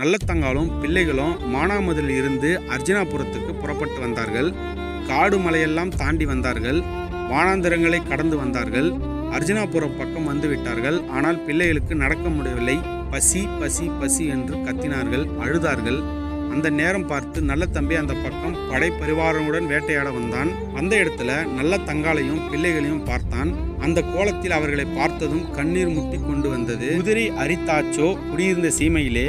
நல்லத்தங்காலும் பிள்ளைகளும் மானாமதுரில் இருந்து அர்ஜுனாபுரத்துக்கு புறப்பட்டு வந்தார்கள். காடு மலையெல்லாம் தாண்டி வந்தார்கள். வானாந்திரங்களை கடந்து வந்தார்கள். அர்ஜுனாபுரம் பக்கம் வந்துவிட்டார்கள் ஆனால் பிள்ளைகளுக்கு நடக்க முடியவில்லை. பசி பசி பசி என்று கத்தினார்கள் அழுதார்கள். அந்த நேரம் பார்த்து நல்ல தம்பி அந்த பக்கம் படை பரிவாரனுடன் வேட்டையாட வந்தான். அந்த இடத்துல நல்ல தங்காலையும் பிள்ளைகளையும் பார்த்தான். அந்த கோலத்தில் அவர்களை பார்த்ததும் கண்ணீர் முட்டி கொண்டு வந்தது. குதிரை அரித்தாச்சோ குடியிருந்த சீமையிலே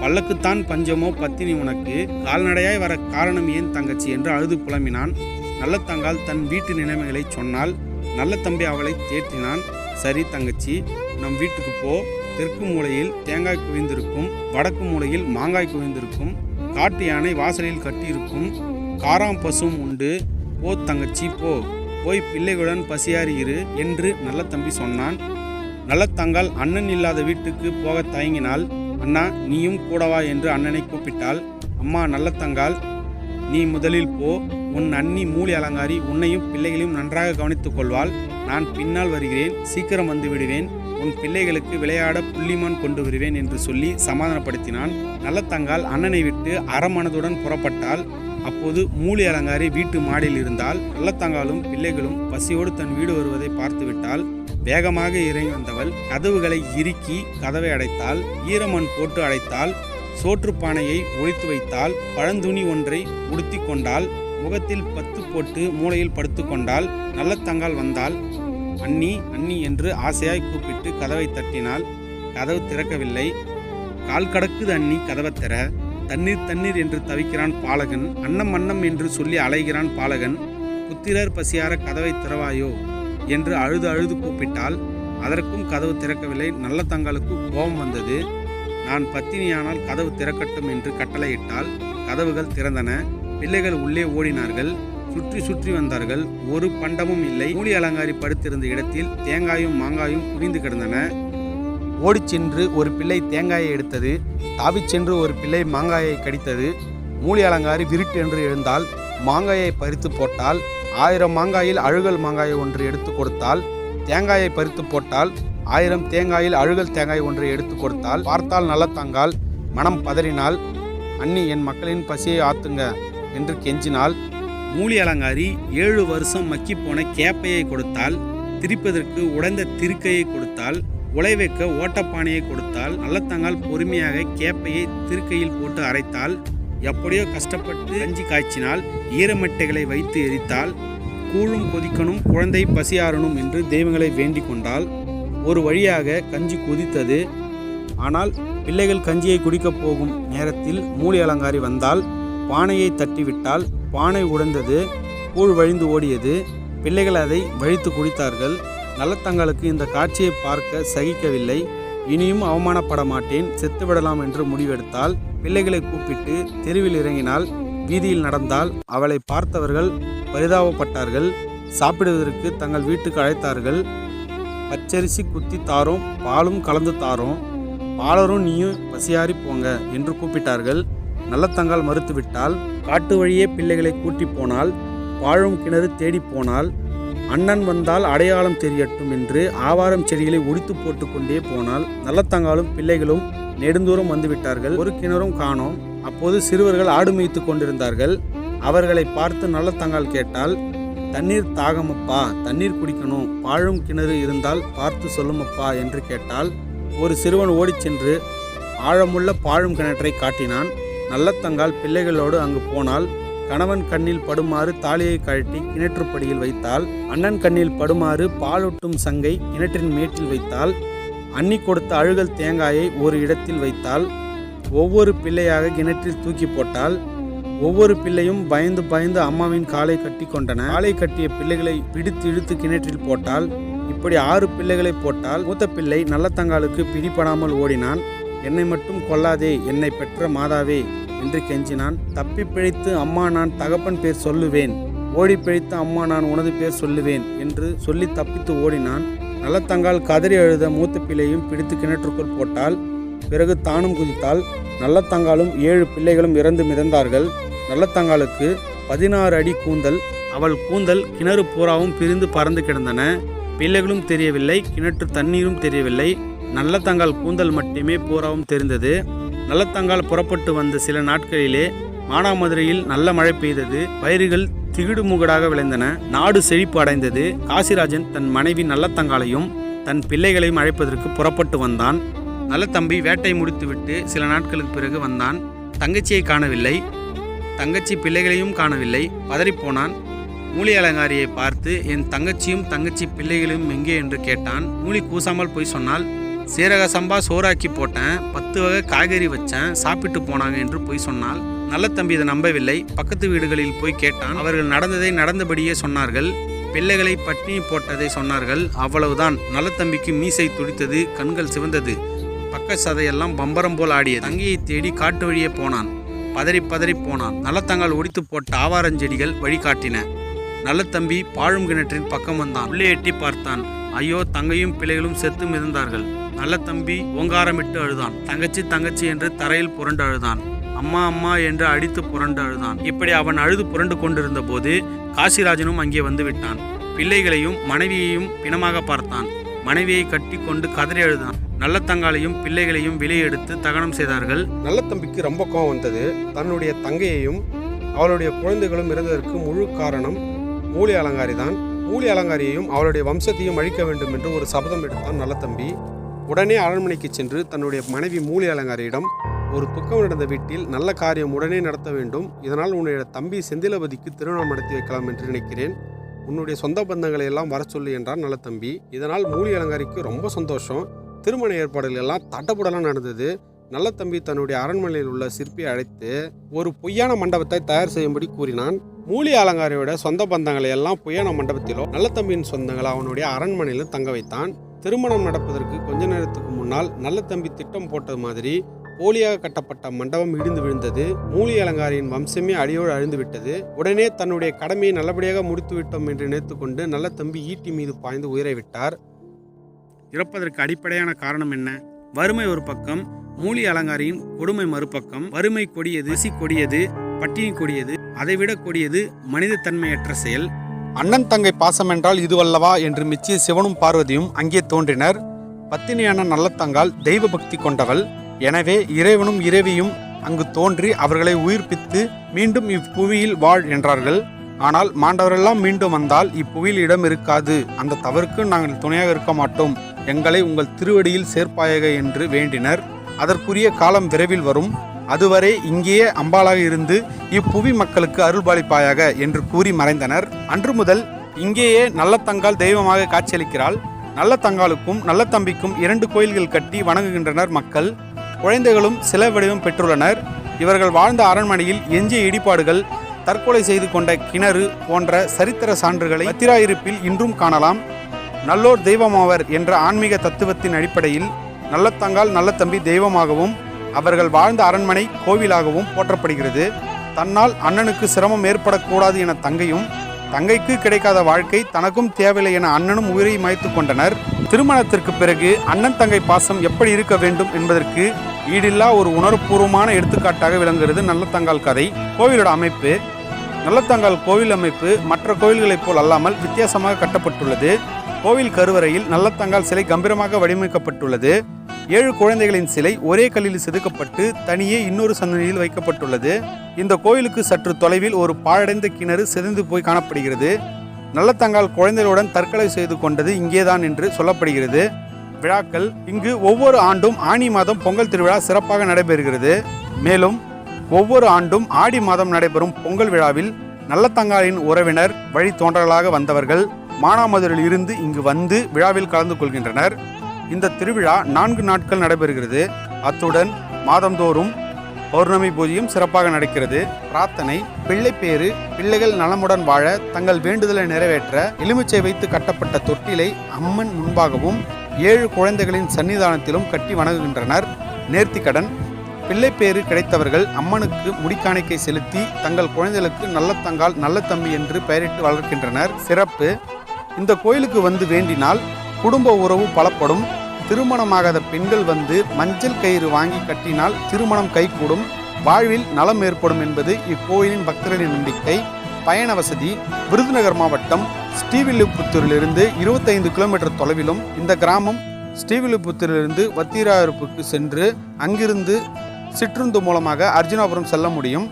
பல்லக்குத்தான் பஞ்சமோ பத்தினி உனக்கு? கால்நடையாய் வர காரணம் ஏன் தங்கச்சி? என்று அழுது புலம்பினான். நல்ல தங்கால் தன் வீட்டு நிலைமைகளை சொன்னால் நல்ல தம்பி அவளை தேற்றினான். சரி தங்கச்சி நம் வீட்டுக்கு போ. தெற்கு மூலையில் தேங்காய் குவிந்திருக்கும் வடக்கு மூலையில் மாங்காய் குவிந்திருக்கும் காட்டு யானை வாசலில் கட்டியிருக்கும் காராம் பசும் உண்டு. போ தங்கச்சி போ. போய் பிள்ளைகளுடன் பசியாறி இரு என்று நல்ல தம்பி சொன்னான். நல்ல தங்கால் அண்ணன் இல்லாத வீட்டுக்கு போக தயங்கினால் அண்ணா நீயும் கூடவா என்று அண்ணனை கூப்பிட்டாள். அம்மா நல்ல தங்கால் நீ முதலில் போ. உன் அண்ணி மூலி அலங்காரி உன்னையும் பிள்ளைகளையும் நன்றாக கவனித்துக் கொள்வாள். நான் பின்னால் வருகிறேன். சீக்கிரம் வந்து விடுவேன். உன் பிள்ளைகளுக்கு விளையாட புள்ளிமான் கொண்டு வருவேன் என்று சொல்லி சமாதானப்படுத்தினான். நல்லத்தங்கால் அண்ணனை விட்டு அறமனதுடன் புறப்பட்டால் அப்போது மூலி அலங்காரி வீட்டு மாடியில் இருந்தால் நல்லத்தங்காலும் பிள்ளைகளும் பசியோடு தன் வீடு வருவதை பார்த்துவிட்டால் வேகமாக இறங்கி வந்தவள் கதவுகளை இறுக்கி கதவை அடைத்தாள் ஈரமண் போட்டு அடைத்தாள் சோற்றுப்பானையை ஒழித்து வைத்தால் பழந்துணி ஒன்றை உடுத்தி கொண்டால் முகத்தில் பத்து போட்டு மூளையில் படுத்து கொண்டாள் நல்லத்தங்கால் வந்தாள் அண்ணி அண்ணி என்று ஆசையாய் கூப்பிட்டு கதவை தட்டினாள் கதவு திறக்கவில்லை. கால் கடக்குது அண்ணி கதவை திற. தண்ணீர் தண்ணீர் என்று தவிக்கிறான் பாலகன் அன்னம் அன்னம் என்று சொல்லி அலைகிறான் பாலகன் புத்திரர் பசியார கதவை திறவாயோ என்று அழுது அழுது கூப்பிட்டால் அதற்கும் கதவு திறக்கவில்லை நல்ல தங்களுக்கு கோபம் வந்தது. நான் பத்தினியானால் கதவு திறக்கட்டும் என்று கட்டளையிட்டால் கதவுகள் திறந்தன பிள்ளைகள் உள்ளே ஓடினார்கள் சுற்றி சுற்றி வந்தார்கள் ஒரு பண்டமும் இல்லை மூலி அலங்காரி படுத்திருந்த இடத்தில் தேங்காயும் மாங்காயும் குவிந்து கிடந்தன. ஓடிச் சென்று ஒரு பிள்ளை தேங்காயை எடுத்தது தாவிச் சென்று ஒரு பிள்ளை மாங்காயை கடித்தது. மூலி அலங்காரி விருட்டு என்று எழுந்தால் மாங்காயை பறித்து போட்டால் ஆயிரம் மாங்காயில் அழுகல் மாங்காயை ஒன்று எடுத்து கொடுத்தால் தேங்காயை பறித்து போட்டால் ஆயிரம் தேங்காயில் அழுகல் தேங்காய் ஒன்றை எடுத்து கொடுத்தால் பார்த்தால் நல்ல தங்கால் மனம் பதறினால் அண்ணி என் மக்களின் பசியை ஆத்துங்க என்று கெஞ்சினால் மூலி அலங்காரி ஏழு வருஷம் மக்கி போன கேப்பையை கொடுத்தால் திரிப்பதற்கு உடைந்த திருக்கையை கொடுத்தால் உலை வைக்க ஓட்டப்பானையை கொடுத்தால் நல்லத்தங்கால் பொறுமையாக கேப்பையை திருக்கையில் போட்டு அரைத்தால் எப்படியோ கஷ்டப்பட்டு கஞ்சி காய்ச்சினால் ஈரமட்டைகளை வைத்து எரித்தால் கூழும் கொதிக்கணும் குழந்தை பசியாறணும் என்று தெய்வங்களை வேண்டிக் கொண்டால் ஒரு வழியாக கஞ்சி கொதித்தது. ஆனால் பிள்ளைகள் கஞ்சியை குடிக்கப் போகும் நேரத்தில் மூலி அலங்காரி வந்தால் பானையை தட்டிவிட்டால் பானை உடைந்தது கூழ் வழிந்து ஓடியது பிள்ளைகள் அதை வழித்து குடித்தார்கள். நல்லத்தங்களுக்கு இந்த காட்சியை பார்க்க சகிக்கவில்லை. இனியும் அவமானப்பட மாட்டேன் செத்துவிடலாம் என்று முடிவெடுத்தால் பிள்ளைகளை கூப்பிட்டு தெருவில் இறங்கினால் வீதியில் நடந்தால் அவளை பார்த்தவர்கள் பரிதாபப்பட்டார்கள். சாப்பிடுவதற்கு தங்கள் வீட்டுக்கு அழைத்தார்கள். பச்சரிசி குத்தி தாரோம் பாலும் கலந்து தாரோம். பாலரும் நீயும் பசியாறி போங்க என்று கூப்பிட்டார்கள். நல்லத்தங்கால் மறுத்துவிட்டால் காட்டு வழியே பிள்ளைகளை கூட்டி போனால் வாழும் கிணறு தேடி போனால் அண்ணன் வந்தால் அடையாளம் தெரியட்டும் என்று ஆவாரம் செடிகளை ஒடித்து போட்டு கொண்டே போனால் நல்லத்தங்காலும் பிள்ளைகளும் நெடுந்தூரம் வந்துவிட்டார்கள். ஒரு கிணறும் காணோம். அப்போது சிறுவர்கள் ஆடு மேய்த்து கொண்டிருந்தார்கள். அவர்களை பார்த்து நல்லத்தங்கால் கேட்டால் தண்ணீர் தாகமப்பா தண்ணீர் குடிக்கணும். பாழும் கிணறு இருந்தால் பார்த்து சொல்லுமப்பா என்று கேட்டால் ஒரு சிறுவன் ஓடிச் சென்று ஆழமுள்ள பாழும் கிணற்றை காட்டினான். நல்லத்தங்கால் பிள்ளைகளோடு அங்கு போனால் கணவன் கண்ணில் படுமாறு தாலியை கழட்டி கிணற்றுப்படியில் வைத்தால் அண்ணன் கண்ணில் படுமாறு பாலூட்டும் சங்கை கிணற்றின் மேட்டில் வைத்தால் அன்னி கொடுத்த அழுகல் தேங்காயை ஒரு இடத்தில் வைத்தால் ஒவ்வொரு பிள்ளையாக கிணற்றில் தூக்கி போட்டால் ஒவ்வொரு பிள்ளையும் பயந்து பயந்து அம்மாவின் காலை கட்டி கொண்டன. காலை கட்டிய பிள்ளைகளை பிடித்து இழுத்து கிணற்றில் போட்டால் இப்படி ஆறு பிள்ளைகளை போட்டால் மூத்த பிள்ளை நல்லத்தங்காலுக்கு பிடிபடாமல் ஓடினான். என்னை மட்டும் கொல்லாதே என்னை பெற்ற மாதாவே என்று கெஞ்சினான். தப்பி பிழைத்து அம்மா நான் தகப்பன் பேர் சொல்லுவேன். ஓடி பிழைத்து அம்மா நான் உனது பேர் சொல்லுவேன் என்று சொல்லி தப்பித்து ஓடினான். நல்லத்தங்கால் கதறி அழுத மூத்த பிள்ளையும் பிடித்து கிணற்றுக்குள் போட்டால் பிறகு தானும் குதித்தால் நல்லத்தங்காலும் ஏழு பிள்ளைகளும் இறந்து மிதந்தார்கள். நல்லத்தங்காலுக்கு பதினாறு அடி கூந்தல் அவள் கூந்தல் கிணறு பூராவும் பிரிந்து பறந்து கிடந்தன. பிள்ளைகளும் தெரியவில்லை கிணற்று தண்ணீரும் தெரியவில்லை. நல்லத்தங்கால் கூந்தல் மட்டுமே பூராவும் தெரிந்தது. நல்லத்தங்கால் புறப்பட்டு வந்த சில நாட்களிலே மானாமதுரையில் நல்ல மழை பெய்தது. பயிர்கள் திகிடுமுகடாக விளைந்தன. நாடு செழிப்பு அடைந்தது. காசிராஜன் தன் மனைவி நல்லத்தங்காலையும் தன் பிள்ளைகளையும் அழைப்பதற்கு புறப்பட்டு வந்தான். நல்லத்தம்பி வேட்டை முடித்துவிட்டு சில நாட்களுக்கு பிறகு வந்தான். தங்கச்சியை காணவில்லை. தங்கச்சி பிள்ளைகளையும் காணவில்லை. பதறிப்போனான் மூலி அலங்காரியை பார்த்து என் தங்கச்சியும் தங்கச்சி பிள்ளைகளையும் எங்கே? என்று கேட்டான். மூலி கூசாமல் போய் சொன்னால் சீரக சம்பா சோறாக்கி போட்டேன். பத்து வகை காய்கறி வச்சேன். சாப்பிட்டு போனாங்க என்று போய் சொன்னால். நல்ல தம்பி இதை நம்பவில்லை. பக்கத்து வீடுகளில் போய் கேட்டான். அவர்கள் நடந்ததை நடந்தபடியே சொன்னார்கள். பிள்ளைகளை பட்டினி போட்டதை சொன்னார்கள். அவ்வளவுதான். நல்ல தம்பிக்கு மீசை துடித்தது கண்கள் சிவந்தது. பக்க சதையெல்லாம் பம்பரம் போல் ஆடியது. தங்கியை தேடி காட்டு வழியே போனான். பதறி பதறி போனான். நல்லத்தங்கால் ஒடித்து போட்ட ஆவாரஞ்செடிகள் வழிகாட்டின. நல்லத்தம்பி பாழும் கிணற்றின் பக்கம் வந்தான். உள்ளே எட்டி பார்த்தான். ஐயோ தங்கையும் பிள்ளைகளும் செத்து மிதந்தார்கள். நல்ல தம்பி ஓங்காரமிட்டு அழுதான். தங்கச்சி தங்கச்சி என்று தரையில் புரண்டு அழுதான். அம்மா அம்மா என்று அடித்து புரண்டு அழுதான். இப்படி அவன் அழுது புரண்டு கொண்டிருந்த போது காசிராஜனும் அங்கே வந்து விட்டான். பிள்ளைகளையும் மனைவியையும் பிணமாக பார்த்தான். மனைவியை கட்டி கொண்டு கதறி அழுதான். நல்லத்தங்காலையும் பிள்ளைகளையும் வெளியே எடுத்து தகனம் செய்தார்கள். நல்ல தம்பிக்கு ரொம்ப கோவம் வந்தது. தன்னுடைய தங்கையையும் அவளுடைய குழந்தைகளும் இறந்ததற்கு முழு காரணம் மூலி அலங்காரி தான் மூலி அலங்காரியையும் அவளுடைய வம்சத்தையும் அழிக்க வேண்டும் என்று ஒரு சபதம் எடுத்தான் நல்ல தம்பி. உடனே அரண்மனைக்கு சென்று தன்னுடைய மனைவி மூலி அலங்காரியிடம் ஒரு துக்கம் நடந்த வீட்டில் நல்ல காரியம் உடனே நடத்த வேண்டும். இதனால் உன்னுடைய தம்பி செந்திலபதிக்கு திருமணம் நடத்தி வைக்கலாம் என்று நினைக்கிறேன். உன்னுடைய சொந்த பந்தங்களை எல்லாம் வர சொல்லு என்றார் நல்ல தம்பி. இதனால் மூலி அலங்காரிக்கு ரொம்ப சந்தோஷம். திருமண ஏற்பாடுகள் எல்லாம் தட்டப்படலாம் நடந்தது. நல்ல தம்பி தன்னுடைய அரண்மனையில் உள்ள சிற்பியை அழைத்து ஒரு பொய்யான மண்டபத்தை தயார் செய்யும்படி கூறினான். மூலி அலங்காரியோட சொந்த பந்தங்களை எல்லாம் பொய்யான மண்டபத்திலோ நல்ல தம்பியின் சொந்தங்களை அவனுடைய அரண்மனையிலும் தங்க வைத்தான். திருமணம் நடப்பதற்கு கொஞ்ச நேரத்துக்கு முன்னால் நல்ல தம்பி திட்டம் போட்டது மாதிரி போலியாக கட்டப்பட்ட மண்டபம் இடிந்து விழுந்தது. மூலி அலங்காரியின் வம்சமே அடியோடு அழிந்து விட்டது. உடனே தன்னுடைய கடமையை நல்லபடியாக முடித்துவிட்டோம் என்று நினைத்துக்கொண்டு நல்ல தம்பி ஈட்டி மீது பாய்ந்து உயிரை விட்டார். இறப்பதற்கு அடிப்படையான காரணம் என்ன? வறுமை ஒரு பக்கம் மூலி அலங்காரியின் கொடுமை மறுபக்கம். வறுமை கொடியது சி கொடியது பட்டினி கொடியது அதைவிட கொடியது மனிதத்தன்மையற்ற செயல். அண்ணன் தங்கை பாசம் என்றால் இதுவல்லவா என்று மிச்சிய சிவனும் பார்வதியும் அங்கே தோன்றினர். பத்தினியான நல்லத்தங்கால் தெய்வ பக்தி கொண்டவள். எனவே இறைவனும் இறைவியும் அங்கு தோன்றி அவர்களை உயிர்ப்பித்து மீண்டும் இப்புவியில் வாழ் என்றார்கள். ஆனால் மாண்டவரெல்லாம் மீண்டும் வந்தால் இப்புவியில் இடம் இருக்காது. அந்த தவறுக்கு நாங்கள் துணையாக இருக்க மாட்டோம். எங்களை உங்கள் திருவடியில் சேர்ப்பாயக என்று வேண்டினர். அதற்குரிய காலம் விரைவில் வரும். அதுவரை இங்கேயே அம்பாளாக இருந்து இப்புவி மக்களுக்கு அருள்பாலிப்பாயாக என்று கூறி மறைந்தனர். அன்று முதல் இங்கேயே நல்லத்தங்கால் தெய்வமாக காட்சியளிக்கிறாள். நல்லத்தங்காலுக்கும் நல்லத்தம்பிக்கும் இரண்டு கோயில்கள் கட்டி வணங்குகின்றனர் மக்கள். குழந்தைகளும் சில வடிவம் பெற்றுள்ளனர். இவர்கள் வாழ்ந்த அரண்மனையில் எஞ்சிய இடிபாடுகள் தற்கொலை செய்து கொண்ட கிணறு போன்ற சரித்திர சான்றுகளை பத்திராயிருப்பில் இன்றும் காணலாம். நல்லோர் தெய்வமாவர் என்ற ஆன்மீக தத்துவத்தின் அடிப்படையில் நல்லத்தங்கால் நல்லத்தம்பி தெய்வமாகவும் அவர்கள் வாழ்ந்த அரண்மனை கோவிலாகவும் போற்றப்படுகிறது. தன்னால் அண்ணனுக்கு சிரமம் ஏற்படக்கூடாது என தங்கையும் தங்கைக்கு கிடைக்காத வாழ்க்கை தனக்கும் தேவையில்லை என அண்ணனும் உயிரை மாய்த்து கொண்டனர். திருமணத்திற்கு பிறகு அண்ணன் தங்கை பாசம் எப்படி இருக்க வேண்டும் என்பதற்கு ஈடில்லா ஒரு உணர்வுபூர்வமான எடுத்துக்காட்டாக விளங்குகிறது நல்லத்தங்கால் கதை. கோவிலோட அமைப்பு நல்லத்தங்கால் கோவில் அமைப்பு மற்ற கோவில்களைப் போல் அல்லாமல் வித்தியாசமாக கட்டப்பட்டுள்ளது. கோவில் கருவறையில் நல்லத்தங்கால் சிலை கம்பீரமாக வடிவமைக்கப்பட்டுள்ளது. ஏழு குழந்தைகளின் சிலை ஒரே கல்லில் செதுக்கப்பட்டு தனியே இன்னொரு சந்தனியில் வைக்கப்பட்டுள்ளது. இந்த கோயிலுக்கு சற்று தொலைவில் ஒரு பாழடைந்த கிணறு சிதைந்து போய் காணப்படுகிறது. நல்லத்தங்கால் குழந்தைகளுடன் தற்கொலை செய்து கொண்டது இங்கேதான் என்று சொல்லப்படுகிறது. விழாக்கள் இங்கு ஒவ்வொரு ஆண்டும் ஆனி மாதம் பொங்கல் திருவிழா சிறப்பாக நடைபெறுகிறது. மேலும் ஒவ்வொரு ஆண்டும் ஆடி மாதம் நடைபெறும் பொங்கல் விழாவில் நல்லத்தங்காலின் உறவினர் வழி தோன்றலாக வந்தவர்கள் மானாமதுரில் இருந்து இங்கு வந்து விழாவில் கலந்து கொள்கின்றனர். இந்த திருவிழா நான்கு நாட்கள் நடைபெறுகிறது. அத்துடன் மாதந்தோறும் பௌர்ணமி பூஜையும் சிறப்பாக நடக்கிறது. பிரார்த்தனை பிள்ளைப்பேறு பிள்ளைகள் நலமுடன் வாழ தங்கள் வேண்டுதலை நிறைவேற்ற எலுமிச்சை வைத்து கட்டப்பட்ட தொட்டிலை அம்மன் முன்பாகவும் ஏழு குழந்தைகளின் சன்னிதானத்திலும் கட்டி வணங்குகின்றனர். நேர்த்திக்கடன் பிள்ளைப்பேறு கிடைத்தவர்கள் அம்மனுக்கு முடிக்காணிக்கை செலுத்தி தங்கள் குழந்தைகளுக்கு நல்ல தங்கால் நல்ல தம்பி என்று பெயரிட்டு வளர்க்கின்றனர். சிறப்பு இந்த கோயிலுக்கு வந்து வேண்டினால் குடும்ப உறவு பலப்படும். திருமணமாகாத பெண்கள் வந்து மஞ்சள் கயிறு வாங்கி கட்டினால் திருமணம் கைகூடும் வாழ்வில் நலம் ஏற்படும் என்பது இக்கோயிலின் பக்தர்களின் நம்பிக்கை. பயண வசதி விருதுநகர் மாவட்டம் ஸ்ரீவில்லிபுத்தூரிலிருந்து இருபத்தைந்து கிலோமீட்டர் தொலைவிலும் இந்த கிராமம் ஸ்ரீவில்லிபுத்தூரிலிருந்து வத்திராயிருப்புக்கு சென்று அங்கிருந்து சிற்றுந்து மூலமாக அர்ஜுனாபுரம் செல்ல முடியும்.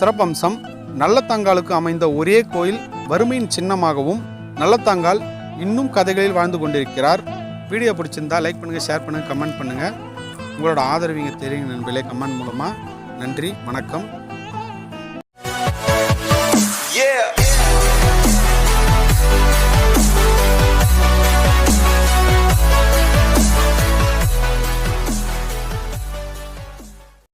சிறப்பம்சம் நல்லத்தாங்காலுக்கு அமைந்த ஒரே கோயில் வறுமையின் சின்னமாகவும் நல்லத்தாங்கால் இன்னும் கதைகளில் வாழ்ந்து கொண்டிருக்கிறார். வீடியோ பிடிச்சிருந்தா லைக் பண்ணுங்கள் ஷேர் பண்ணுங்கள் கமெண்ட் பண்ணுங்கள் உங்களோட ஆதரவு இங்கே தெரியுங்க நண்பர்களே. கமெண்ட் மூலமாக நன்றி வணக்கம்.